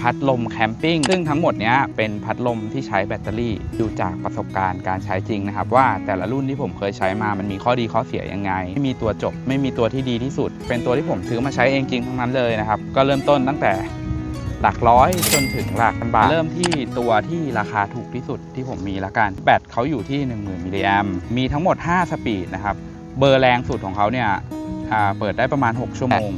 พัดลมแคมปิ้งซึ่งทั้งหมดนี้เป็นพัดลมที่ใช้แบตเตอรี่ดูจากประสบการณ์การใช้จริงนะครับ ว่าแต่ละรุ่นที่ผมเคยใช้มามันมีข้อดีข้อเสียยังไง ไม่มีตัวจบ ไม่มีตัวที่ดีที่สุด เป็นตัวที่ผมซื้อมาใช้เองจริงทั้งนั้นเลยนะครับ ก็เริ่มต้นตั้งแต่หลักร้อยจนถึงหลักพันบาท เริ่มที่ตัวที่ราคาถูกที่สุดที่ผมมีละกันแบตเขาอยู่ที่ 10,000มิลลิแอมมีทั้งหมด 5 สปีดนะครับเบอร์แรงสุดของเขาเนี่ยเปิดได้ประมาณ 6 ชั่วโมง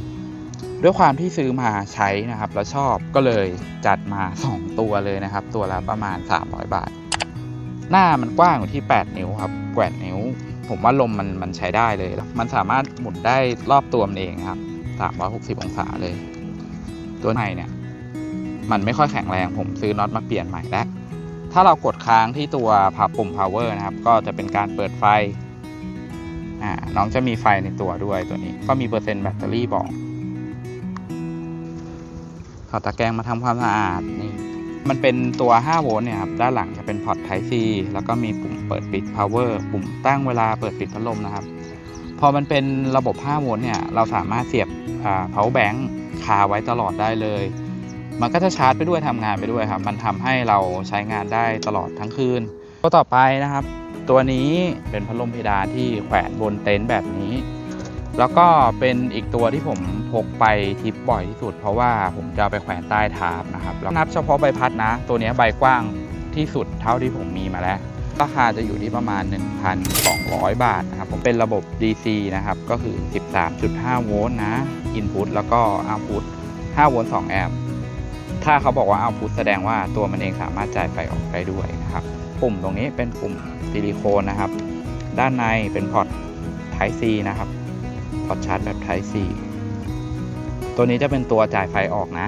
ด้วยความที่ซื้อมาใช้นะครับ แล้วชอบก็เลยจัดมา 2 ตัวเลยนะครับ ตัวละประมาณ 300 บาท หน้ามันกว้างอยู่ที่ 8 นิ้วครับแกว่นนิ้ว ผมว่าลมมันมันใช้ได้เลย มันสามารถหมุนได้รอบตัวมันเองครับ 360 องศาเลย ตัวในเนี่ย มันไม่ค่อยแข็งแรงผมซื้อน็อตมาเปลี่ยนใหม่แล้วถ้าเรากดค้างที่ตัวพับปุ่ม power นะครับ ก็จะเป็นการเปิดไฟ น้องจะมีไฟในตัวด้วยตัวนี้ ก็มีเปอร์เซ็นต์แบตเตอรี่บอก ถอดตะแกรงมาทำความสะอาดนี่มันเป็นตัว 5 โวลต์เนี่ยครับด้านหลังจะเป็นพอร์ต Type C แล้วก็มีปุ่มเปิดปิด power ปุ่มตั้งเวลาเปิดปิดพัดลมนะครับ พอมันเป็นระบบ 5 โวลต์เนี่ยเราสามารถเสียบอ่า power bank คาไว้ตลอดได้เลย มันก็จะชาร์จไปด้วยทำงานไปด้วยครับ มันทำให้เราใช้งานได้ตลอดทั้งคืนตัวต่อไปนะครับ ตัวนี้เป็นพัดลมเพดานที่แขวนบนเต็นท์แบบนี้ แล้วก็เป็นอีกตัวที่ผม พกไปทริปบ่อยที่สุด เพราะว่าผมจะไปแขวนใต้ทาร์ปนะครับแล้วนับเฉพาะใบพัดนะ ตัวนี้ใบกว้างที่สุดเท่าที่ผมมีมาแล้ว ราคาจะอยู่ที่ประมาณ 1,200 บาทนะครับ ผมเป็นระบบ DC นะครับ ก็คือ 13.5 โวลต์นะ Input แล้วก็ Output 5โวลต์2แอมป์ถ้าเขาบอกว่า Output แสดงว่าตัวมันเองสามารถจ่ายไฟออกได้ด้วยนะครับปุ่มตรงนี้เป็นปุ่มซิลิโคนนะครับ ด้านในเป็นพอร์ต Type C นะครับ พอร์ตชาร์จแบบ Type C ตัวนี้จะเป็นตัวจ่ายไฟออกนะ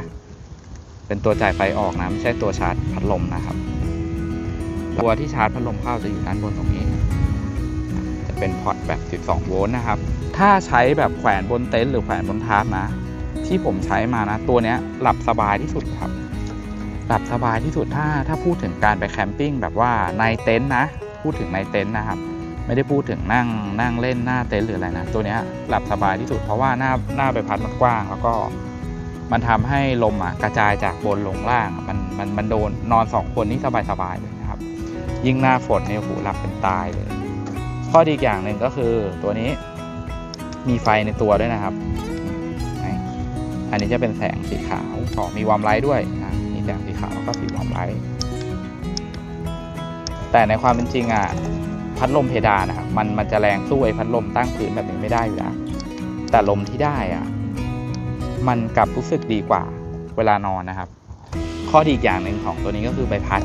เป็นตัวจ่ายไฟออกนะ ไม่ใช่ตัวชาร์จพัดลมนะครับ ตัวที่ชาร์จพัดลมเข้าจะอยู่ด้านบนตรงนี้ จะเป็นพอร์ตแบบ 12 โวลต์นะครับ ถ้าใช้แบบแขวนบนเต็นท์หรือแขวนบนทาร์ปนะ ที่ผมใช้มานะ ตัวนี้หลับสบายที่สุดครับ หลับสบายที่สุดถ้าถ้าพูดถึงการไปแคมปิ้งแบบว่าในเต็นท์นะ พูดถึงในเต็นท์นะครับ ไม่ได้พูดถึงนั่งนั่งเล่นหน้าเต็นท์หรืออะไรนะ ตัวนี้หลับสบายที่สุดเพราะว่าหน้าหน้าใบพัดมันกว้าง แล้วก็มันทำให้ลมอะกระจายจากบนลงล่าง มันมันมันโดนนอนสองคนนี่สบายสบายเลยนะครับ ยิ่งหน้าฝนเนี่ยโอ้โหลับเป็นตายเลย ข้อดีอย่างหนึ่งก็คือตัวนี้มีไฟในตัวด้วยนะครับ อันนี้จะเป็นแสงสีขาวขอมีวอร์มไลท์ด้วยนะมีแสงสีขาวแล้วก็สีวอร์มไลท์แต่ในความเป็นจริงอะ พัดลมเพดานนะครับมันมันจะแรงสู้ไอ้พัดลมตั้งพื้นแบบนี้ไม่ได้อยู่แล้วแต่ลมที่ได้อะมันกลับรู้สึกดีกว่าเวลานอนนะครับ ข้อดีอีกอย่างหนึ่งของตัวนี้ก็คือใบพัด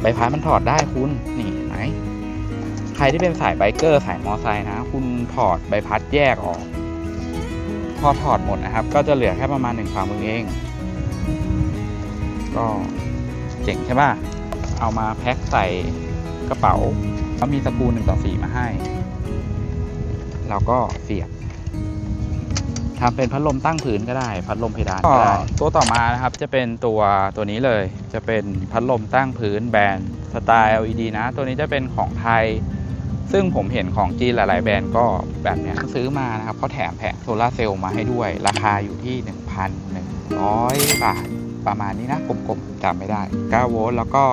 ใบพัดมันถอดได้คุณนี่เห็นไหมใครที่เป็นสายไบเกอร์สายมอไซค์นะ คุณถอดใบพัดแยกออก พอถอดหมดนะครับ ก็จะเหลือแค่ประมาณหนึ่งฝ่ามือเอง ก็เจ๋งใช่ป่ะเอามาแพ็คใส่กระเป๋า เขามีสกรูหนึ่งต่อสี่มาให้ เราก็เสียบทำเป็นพัดลมตั้งพื้นก็ได้ พัดลมเพดานก็ได้ตัวต่อมานะครับจะเป็นตัวตัวนี้เลย จะเป็นพัดลมตั้งพื้นแบรนด์สไตล์ LED นะ ตัวนี้จะเป็นของไทย ซึ่งผมเห็นของจีนหลาย ๆ แบรนด์ก็แบบนี้ซื้อมานะครับเขาแถมแผงโซลาเซลล์มาให้ด้วย ราคาอยู่ที่ 1,100 บาทประมาณนี้นะกลมๆจำไม่ได้ 9 โวลต์แล้วก็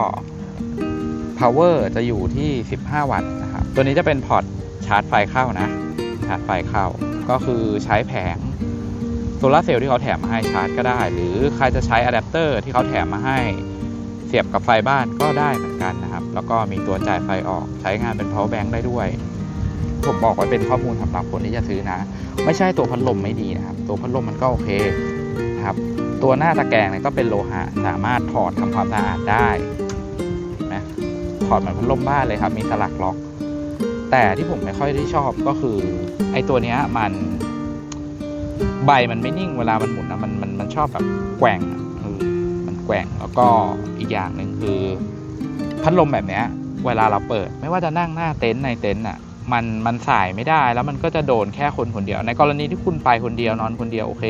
power จะอยู่ที่ 15 วัตต์นะครับ ตัวนี้จะเป็นพอร์ตชาร์จไฟเข้านะ ชาร์จไฟเข้า ก็คือใช้แผงโซลาร์เซลล์ที่เขาแถมมาให้ชาร์จก็ได้ หรือใครจะใช้อะแดปเตอร์ที่เขาแถมมาให้เสียบกับไฟบ้านก็ได้เหมือนกันนะครับ แล้วก็มีตัวจ่ายไฟออกใช้งานเป็น power bank ได้ด้วย ผมบอกไว้เป็นข้อมูลสำหรับคนที่จะซื้อนะ ไม่ใช่ตัวพัดลมไม่ดีนะครับ ตัวพัดลมมันก็โอเคนะครับ ตัวหน้าตะแกรงเนี่ยก็เป็นโลหะสามารถถอดทำความสะอาดได้ ถอดเหมือนพัดลมบ้านเลยครับ มีสลักล็อก แต่ที่ผมไม่ค่อยได้ชอบก็คือ ไอ้ตัวเนี้ยมันใบมันไม่นิ่งเวลามันหมุนนะมันมันมันชอบแบบแกว่งอะเออมันแกว่งแล้วก็อีกอย่างหนึ่งคือ พัดลมแบบเนี้ย เวลาเราเปิด ไม่ว่าจะนั่งหน้าเต็นท์ในเต็นท์อะมันมันสายไม่ได้แล้วมันก็จะโดนแค่คนคนเดียว ในกรณีที่คุณไปคนเดียวนอนคนเดียวโอเค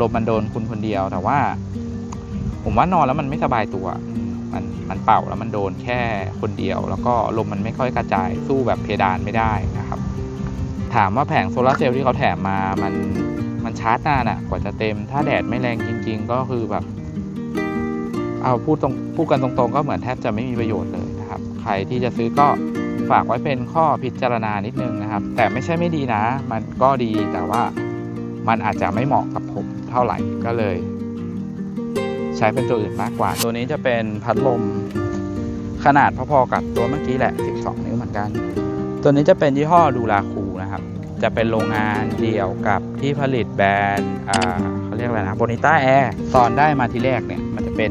ลมมันโดนคุณคนเดียวแต่ว่า ผมว่านอนแล้วมันไม่สบายตัวอื มันมันเป่าแล้วมันโดนแค่คนเดียว แล้วก็ลมมันไม่ค่อยกระจายสู้แบบเพดานไม่ได้นะครับ ถามว่าแผงโซลาร์เซลล์ที่เขาแถมมามันมันชาร์จนานอะกว่าจะเต็ม ถ้าแดดไม่แรงจริง ๆ ก็คือแบบเอาพูดตรงพูดกันตรงๆ ก็เหมือนแทบจะไม่มีประโยชน์เลยนะครับ ใครที่จะซื้อก็ฝากไว้เป็นข้อพิจารณานิดนึงนะครับ แต่ไม่ใช่ไม่ดีนะ มันก็ดีแต่ว่ามันอาจจะไม่เหมาะกับผมเท่าไหร่ก็เลย ใช้เป็นตัวอื่นมากกว่า ตัวนี้จะเป็นพัดลมขนาดพอๆกับตัวเมื่อกี้แหละ 12 นิ้วเหมือนกัน ตัวนี้จะเป็นยี่ห้อดูลาคูนะครับ จะเป็นโรงงานเดียวกับที่ผลิตแบรนด์เขาเรียกอะไรนะโบนิต้าแอร์ตอนได้มาทีแรกเนี่ยมันจะเป็น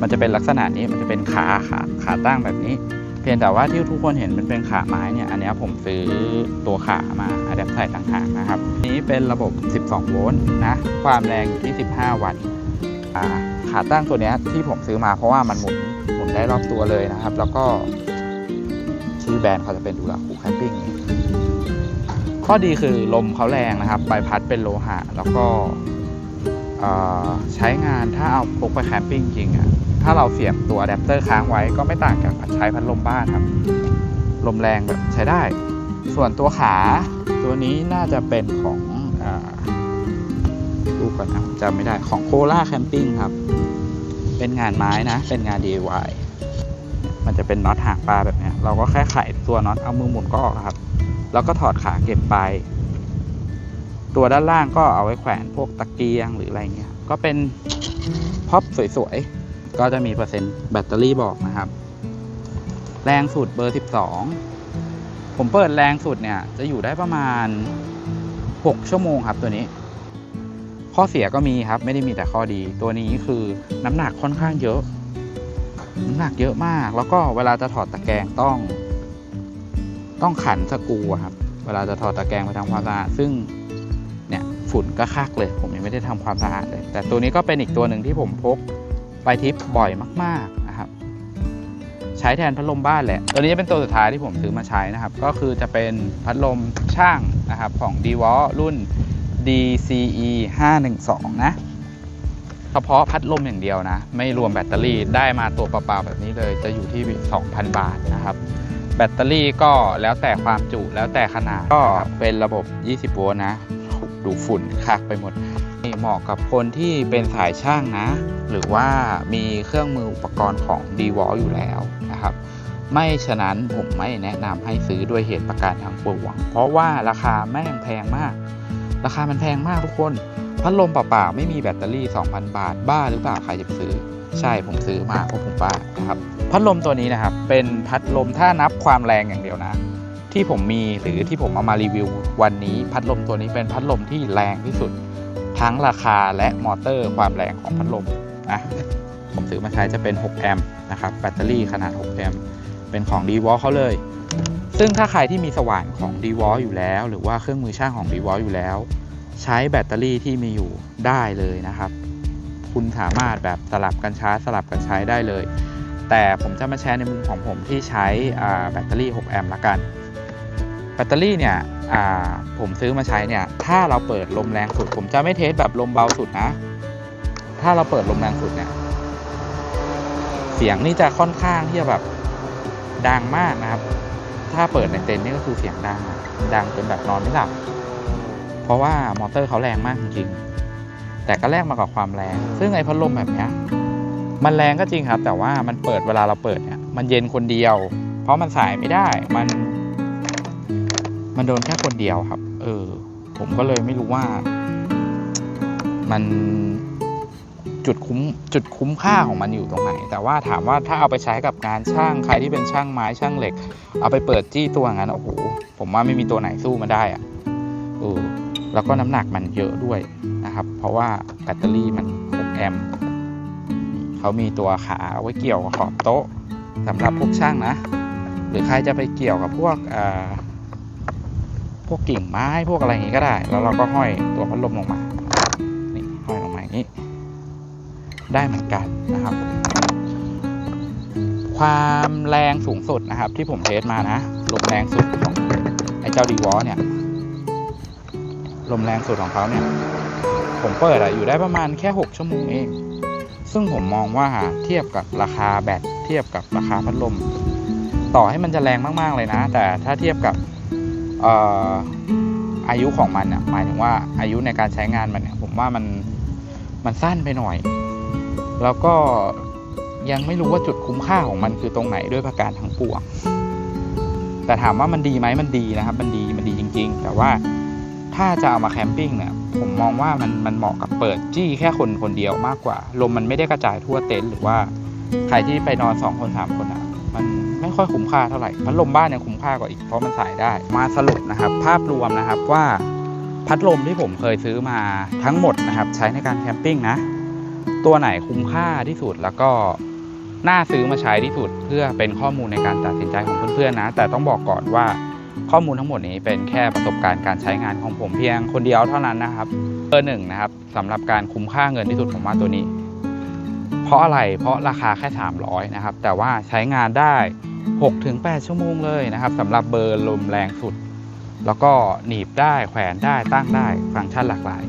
มันจะเป็นลักษณะนี้มันจะเป็นขาขาขาตั้งแบบนี้ เพียงแต่ว่าที่ทุกคนเห็นมันเป็นขาไม้เนี่ยอันนี้ผมซื้อตัวขามาอะแดปใส่ต่างหากนะครับนี้เป็นระบบ 12 โวลต์นะความแรงอยู่ที่ 15 วัตต์ ขาตั้งตัวนี้ที่ผมซื้อมาเพราะว่ามันหมุนหมุนได้รอบตัวเลยนะครับ แล้วก็ชื่อแบรนด์เขาจะเป็นดูลาคูแคมปิ้งนี้ข้อดีคือลมเขาแรงนะครับใบพัดเป็นโลหะ แล้วก็ใช้งานถ้าเอาพกไปแคมปิ้งจริงอะถ้าเราเสียบตัวอะแดปเตอร์ค้างไว้ก็ไม่ต่างจากใช้พัดลมบ้านครับ ลมแรงแบบใช้ได้ ส่วนตัวขาตัวนี้น่าจะเป็นของอ ดูก่อนนะจำไม่ได้ของโคล่าแคมปิ้งครับ เป็นงานไม้นะ เป็นงาน DIY มันจะเป็นน็อตหางปลาแบบนี้เราก็แค่ไขตัวน็อตเอามือหมุนก็ออกครับ แล้วก็ถอดขาเก็บไป ตัวด้านล่างก็เอาไว้แขวนพวกตะเกียงหรืออะไรเงี้ย ก็เป็นพ็อปสวยๆ ก็จะมีเปอร์เซ็นต์แบตเตอรี่บอกนะครับ แรงสุดเบอร์ 12 ผมเปิดแรงสุดเนี่ย จะอยู่ได้ประมาณ 6 ชั่วโมงครับตัวนี้ ข้อเสียก็มีครับ ไม่ได้มีแต่ข้อดี ตัวนี้คือน้ำหนักค่อนข้างเยอะ น้ำหนักเยอะมาก แล้วก็เวลาจะถอดตะแกรงต้อง ต้องขันสกูครับ เวลาจะถอดตะแกรงไปทำความสะอาดซึ่งเนี่ยฝุ่นก็คักเลย ผมยังไม่ได้ทำความสะอาดเลย แต่ตัวนี้ก็เป็นอีกตัวหนึ่งที่ผมพกไปทิปบ่อยมาก ๆนะครับ ใช้แทนพัดลมบ้านแหละ ตัวนี้เป็นตัวสุดท้ายที่ผมซื้อมาใช้นะครับ ก็คือจะเป็นพัดลมช่างนะครับของ d w a l รุ่น DCE 512 นะ เฉพาะพัดลมอย่างเดียวนะ ไม่รวมแบตเตอรี่ได้มาตัวเปล่าๆแบบนี้เลย จะอยู่ที่ 2,000 บาทนะครับ แบตเตอรี่ก็แล้วแต่ความจุแล้วแต่ขนาด ก็เป็นระบบ 20 โวลต์นะ ดูฝุ่นคักไปหมดเหมาะกับคนที่เป็นสายช่างนะ หรือว่ามีเครื่องมืออุปกรณ์ของ d w a l อยู่แล้วนะครับ ไม่ฉะนั้นผมไม่แนะนำให้ซื้อด้วยเหตุประการทางปวง เพราะว่าราคาแม่งแพงมาก ราคามันแพงมากทุกคน พัดลมเปล่าๆไม่มีแบตเตอรี่ 2,000 บาท บ้าหรือเปล่าใครจะซื้อ ใช่ผมซื้อมาเพราะผมบ้านะครับพัดลมตัวนี้นะครับ เป็นพัดลมถ้านับความแรงอย่างเดียวนะ ที่ผมมีหรือที่ผมเอามารีวิววันนี้ พัดลมตัวนี้เป็นพัดลมที่แรงที่สุด ทั้งราคาและมอเตอร์ความแรงของพัดลมนะผมซื้อมาใช้จะเป็น 6 แอมป์นะครับแบตเตอรี่ขนาด 6 แอมป์ เป็นของ d w a l เขาเลย ซึ่งถ้าใครที่มีสว่านของ d w a l อยู่แล้ว หรือว่าเครื่องมือช่างของ d w a l อยู่แล้ว ใช้แบตเตอรี่ที่มีอยู่ได้เลยนะครับ คุณสามารถแบบสลับกันชาร์จสลับกันใช้ได้เลย แต่ผมจะมาแชร์ในมุมของผมที่ใช้แบตเตอรี่ 6 แอมป์ละกันแบตเตอรี่เนี่ยผมซื้อมาใช้เนี่ย ถ้าเราเปิดลมแรงสุด ผมจะไม่เทสแบบลมเบาสุดนะ ถ้าเราเปิดลมแรงสุดเนี่ย เสียงนี่จะค่อนข้างที่จะแบบ ดังมากนะครับ ถ้าเปิดในเต็นท์นี่ก็คือเสียงดังดังจนแบบนอนไม่หลับ เพราะว่ามอเตอร์เขาแรงมากจริงๆ แต่ก็แลกมากับความแรง ซึ่งไอ้พัดลมแบบนี้มันแรงก็จริงครับ แต่ว่ามันเปิดเวลาเราเปิดเนี่ยมันเย็นคนเดียว เพราะมันสายไม่ได้มัน มันโดนแค่คนเดียวครับ เออ ผมก็เลยไม่รู้ว่า มัน จุดคุ้มจุดคุ้มค่าของมันอยู่ตรงไหน แต่ว่าถามว่าถ้าเอาไปใช้กับงานช่างใครที่เป็นช่างไม้ช่างเหล็ก เอาไปเปิดจี้ตัวงั้นโอ้โหผมว่าไม่มีตัวไหนสู้มันได้อะเออแล้วก็น้ำหนักมันเยอะด้วยนะครับ เพราะว่าแบตเตอรี่มัน6แอมป์เขามีตัวขาไว้เกี่ยวกับขอบโต๊ะสำหรับพวกช่างนะ หรือใครจะไปเกี่ยวกับพวกพวกกิ่งไม้พวกอะไรอย่างงี้ก็ได้ แล้วเราก็ห้อยตัวพัดลมลงมานี่ห้อยลงมาอย่างนี้ ได้เหมือนกันนะครับ ความแรงสูงสุดนะครับ ที่ผมเทสมานะลมแรงสุดของไอ้เจ้าดีวอเนี่ยลมแรงสุดของเขาเนี่ย ผมเปิดอะอยู่ได้ประมาณแค่ 6 ชั่วโมงเอง ซึ่งผมมองว่าเทียบกับราคาแบตเทียบกับราคาพัดลม ต่อให้มันจะแรงมาก ๆ เลยนะ แต่ถ้าเทียบกับเอ่ออายุของมันอะหมายถึงว่าอายุในการใช้งานมันเนี่ยผมว่ามันมันสั้นไปหน่อย แล้วก็ยังไม่รู้ว่าจุดคุ้มค่าของมันคือตรงไหนด้วยประการทั้งปวง แต่ถามว่ามันดีไหมมันดีนะครับ มันดีมันดีจริง ๆ แต่ว่าถ้าจะเอามาแคมปิ้งเนี่ยผมมองว่ามันมันเหมาะกับเปิดจี้แค่คนคนเดียวมากกว่า ลมมันไม่ได้กระจายทั่วเต็นท์หรือว่าใครที่ไปนอนสองคนสามคนอะมันไม่ค่อยคุ้มค่าเท่าไหร่พัดลมบ้านยังคุ้มค่ากว่าอีกเพราะมันสายได้ มาสรุปนะครับ ภาพรวมนะครับว่าพัดลมที่ผมเคยซื้อมาทั้งหมดนะครับ ใช้ในการแคมปิ้งนะ ตัวไหนคุ้มค่าที่สุดแล้วก็น่าซื้อมาใช้ที่สุด เพื่อเป็นข้อมูลในการตัดสินใจของเพื่อนๆนะ แต่ต้องบอกก่อนว่าข้อมูลทั้งหมดนี้เป็นแค่ประสบการณ์การใช้งานของผมเพียงคนเดียวเท่านั้นนะครับเบอร์หนึ่งนะครับสำหรับการคุ้มค่าเงินที่สุดผมว่าตัวนี้ เพราะอะไรเพราะราคาแค่ 300นะครับแต่ว่าใช้งานได้ 6-8 ชั่วโมงเลยนะครับสำหรับเบอร์ลมแรงสุด แล้วก็หนีบได้แขวนได้ตั้งได้ฟังก์ชันหลากหลาย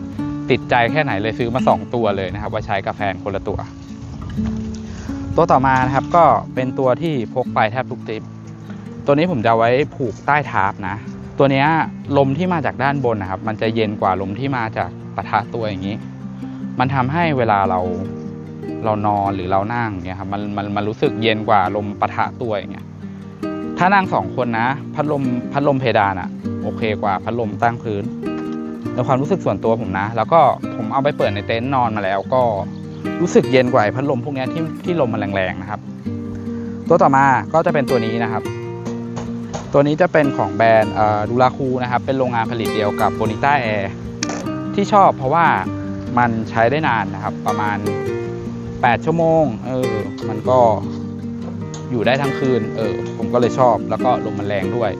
ติดใจแค่ไหนเลยซื้อมา 2 ตัวเลยนะครับ ว่าใช้กาแฟนคนละตัว ตัวต่อมานะครับก็เป็นตัวที่พกไปแทบทุกทริป ตัวนี้ผมจะเอาไว้ผูกใต้ทาร์ปนะ ตัวเนี้ยลมที่มาจากด้านบนนะครับ มันจะเย็นกว่าลมที่มาจากปะทะตัวอย่างนี้ มันทำให้เวลาเราเรานอนหรือเรานั่งเนี่ยครับมันมันมันรู้สึกเย็นกว่าลมปะทะตัวอย่างเงี้ยถ้านั่งสองคนนะ พัดลมพัดลมเพดานอะโอเคกว่าพัดลมตั้งพื้น ในความรู้สึกส่วนตัวผมนะ แล้วก็ผมเอาไปเปิดในเต็นท์นอนมาแล้ว ก็รู้สึกเย็นกว่าพัดลมพวกนี้ที่ที่ลมมันแรงๆนะครับ ตัวต่อมาก็จะเป็นตัวนี้นะครับ ตัวนี้จะเป็นของแบรนด์ดูราคูนะครับ เป็นโรงงานผลิตเดียวกับโบนิต้าแอร์ที่ชอบเพราะว่ามันใช้ได้นานนะครับ ประมาณ 8 ชั่วโมงเออมันก็อยู่ได้ทั้งคืนเออผมก็เลยชอบ แล้วก็ลมมันแรงด้วย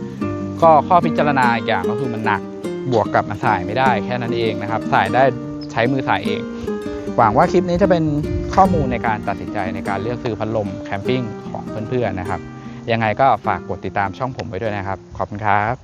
ก็ข้อพิจารณาอีกอย่างก็คือมันหนัก บวกกับมาสายไม่ได้แค่นั้นเองนะครับสายได้ใช้มือสายเอง หวังว่าคลิปนี้จะเป็นข้อมูลในการตัดสินใจในการเลือกซื้อพัดลมแคมปิ้งของเพื่อนๆนะครับ ยังไงก็ฝากกดติดตามช่องผมไว้ด้วยนะครับ ขอบคุณครับ